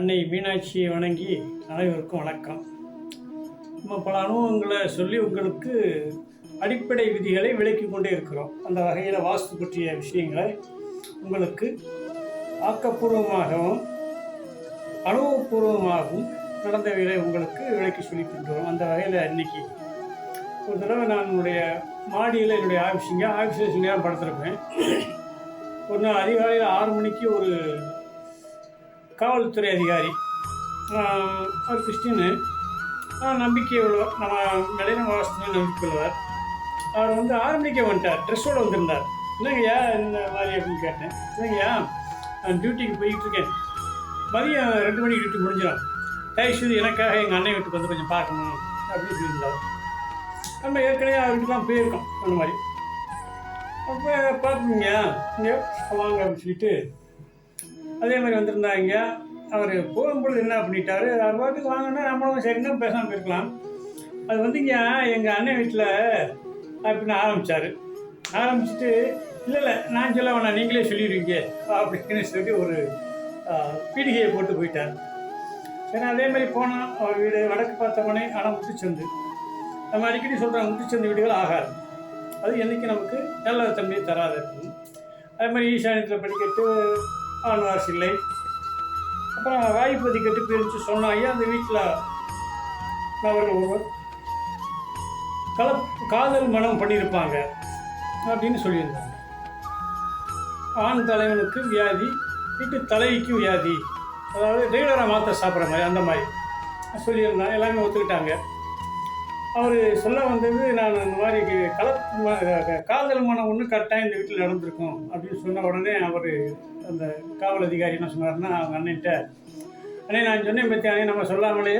அன்னை மீனாட்சியை வணங்கி அனைவருக்கும் வணக்கம். நம்ம பல அனுபவங்களை சொல்லி உங்களுக்கு அடிப்படை விதிகளை விளக்கி கொண்டே இருக்கிறோம். அந்த வகையில் வாஸ்து பற்றிய விஷயங்களை உங்களுக்கு ஆக்கப்பூர்வமாகவும் அனுபவபூர்வமாகவும் நடந்தவைகளை உங்களுக்கு விளக்கி சொல்லி கொண்டுறோம் அந்த வகையில் இன்னைக்கு ஒரு தடவை நான் என்னுடைய மாடியில் என்னுடைய ஆஃபீஸுங்க ஆஃபீஸில் நேரம் படுத்திருப்பேன். ஒரு நாள் அதிகாலையில் ஆறு மணிக்கு ஒரு காவல்துறை அதிகாரி அவர் கிறிஸ்டின்னு. நம்பிக்கை உள்ளவர் நம்ம நிலையின வாசத்தில் நம்பிக்கை உள்ளவர் அவர் வந்து ஆரம்பிக்க வந்துட்டார். ட்ரெஸ்ஸோடு வந்திருந்தார். இல்லைங்கய்யா இந்த மாதிரி அப்படின்னு கேட்டேன். இல்லைங்கய்யா நான் டியூட்டிக்கு போயிட்டு இருக்கேன். மதியம் ரெண்டு மணிக்கு டியூட்டி முடிஞ்சிடும். தயவுசெய்து எனக்காக எங்கள் அண்ணன் வீட்டுக்கு வந்து கொஞ்சம் பார்க்கணும் அப்படின்னு சொல்லியிருந்தார். நம்ம ஏற்கனவே அவருக்குலாம் போயிருக்கோம் அந்த மாதிரி. அப்போ பார்த்துங்க இங்கே வாங்க அப்படின்னு சொல்லிட்டு அதே மாதிரி வந்திருந்தாங்க. அவர் போகும்பொழுது என்ன பண்ணிட்டாரு? அவர் பாட்டுக்கு வாங்கினா நம்மளும் சரிங்க பேசாமல் இருக்கலாம் அது வந்துங்க எங்கள் அண்ணன் வீட்டில் அப்படின்னு ஆரம்பித்தார் ஆரம்பிச்சுட்டு இல்லை இல்லை நான் சொல்ல வேணாம் நீங்களே சொல்லிடுவீங்க அப்படின்னு சொல்லி ஒரு பீடிகையை போட்டு போயிட்டார். சரி அதே மாதிரி போனோம். அவர் வீடு வடக்கு பார்த்தவனே ஆனால் முத்துச்சந்து. நம்ம அடிக்கடி சொல்கிறாங்க முத்துச்சந்து வீடுகள் ஆகாது. அது என்றைக்கு நமக்கு நல்ல தன்மையை தராது அதே மாதிரி ஈசானியத்தில் படிக்கட்டு ஆழ்வார் சில்லை அப்புறம் வாய்ப்பதி கட்டு பிரித்து சொன்னாயே அந்த வீட்டில் அவர்கள் ஒருவர் கல காதல் மனம் பண்ணியிருப்பாங்க அப்படின்னு சொல்லியிருந்தாங்க. ஆண் தலைவனுக்கு வியாதி வீட்டு தலைவிக்கு வியாதி. அதாவது ரெகுலராக மாத்திரை சாப்பிட்ற மாதிரி அந்த மாதிரி. சொல்லியிருந்தாங்க எல்லாமே ஒத்துக்கிட்டாங்க. அவர் சொல்ல வந்தது நான் இந்த மாதிரி கலப்பு காதல் மனம் ஒன்று கரெக்டாக இந்த வீட்டில் நடந்திருக்கும் அப்படின்னு சொன்ன உடனே அவர் அந்த காவல் அதிகாரி என்ன சொன்னார்னா அவங்க அண்ணன்ட்ட அண்ணே நான் சொன்னேன் பற்றி அண்ணே நம்ம சொல்லாமலே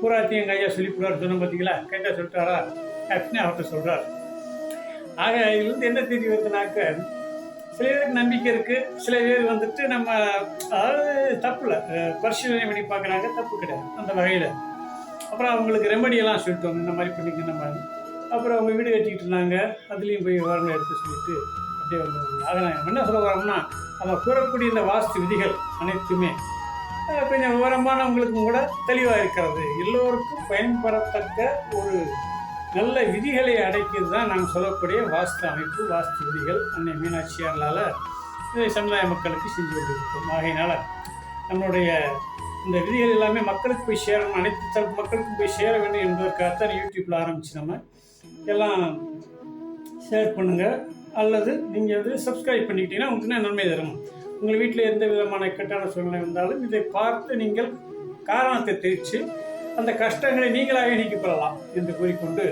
பூராத்தையும் எங்கள் ஐயா சொல்லி போடுவார் பார்த்தீங்களா கேட்டால் சொல்லிட்டாரா? அப்படின்னு அவர்கிட்ட சொல்கிறார் ஆக இதுலேருந்து என்ன தெரிய வருதுனாக்க சில பேருக்கு நம்பிக்கை இருக்குது சில பேர் வந்துட்டு நம்ம அதாவது தப்பு இல்லை பரிசீலனை பண்ணி பார்க்குறாங்க தப்பு கிடையாது அந்த வகையில். அப்புறம் அவங்களுக்கு ரெமடியெல்லாம் சொல்லிட்டோம் இந்த மாதிரி பண்ணிக்க நம்ம அப்புறம் அவங்க வீடு கட்டிக்கிட்டு இருந்தாங்க. அதுலேயும் போய் விவரங்களை எடுத்து சொல்லிட்டு அப்படியே வந்தாங்க ஆக நான் என்ன சொல்ல வரோம்னா அதை கூறக்கூடிய இந்த வாஸ்து விதிகள் அனைத்துமே கொஞ்சம் விவரமானவங்களுக்கும் கூட தெளிவாக இருக்கிறது. எல்லோருக்கும் பயன்படத்தக்க ஒரு நல்ல விதிகளை அடைக்கிறது தான் நாம் சொல்லக்கூடிய வாஸ்து அமைப்பு வாஸ்து விதிகள். அன்னை மீனாட்சியார்களால் இதை சமுதாய மக்களுக்கு செஞ்சு கொண்டிருக்கோம் ஆகையினால் நம்மளுடைய இந்த விதிகள் எல்லாமே மக்களுக்கு போய் சேரணும் அனைத்து தரப்பு மக்களுக்கும் போய் சேர வேண்டும் என்பதற்காகத்தான் யூடியூப்பில் ஆரம்பிச்சு நம்ம எல்லாம் ஷேர் பண்ணுங்கள் அல்லது நீங்கள் வந்து சப்ஸ்கிரைப் பண்ணிக்கிட்டீங்கன்னா உங்களுக்கு நான் நன்மை தரும். உங்கள் வீட்டில் எந்த விதமான கட்டான சூழ்நிலை வந்தாலும் இதை பார்த்து நீங்கள் காரணத்தை தெரிவித்து அந்த கஷ்டங்களை நீங்களாக நீக்கிக் கொள்ளலாம் என்று கூறிக்கொண்டு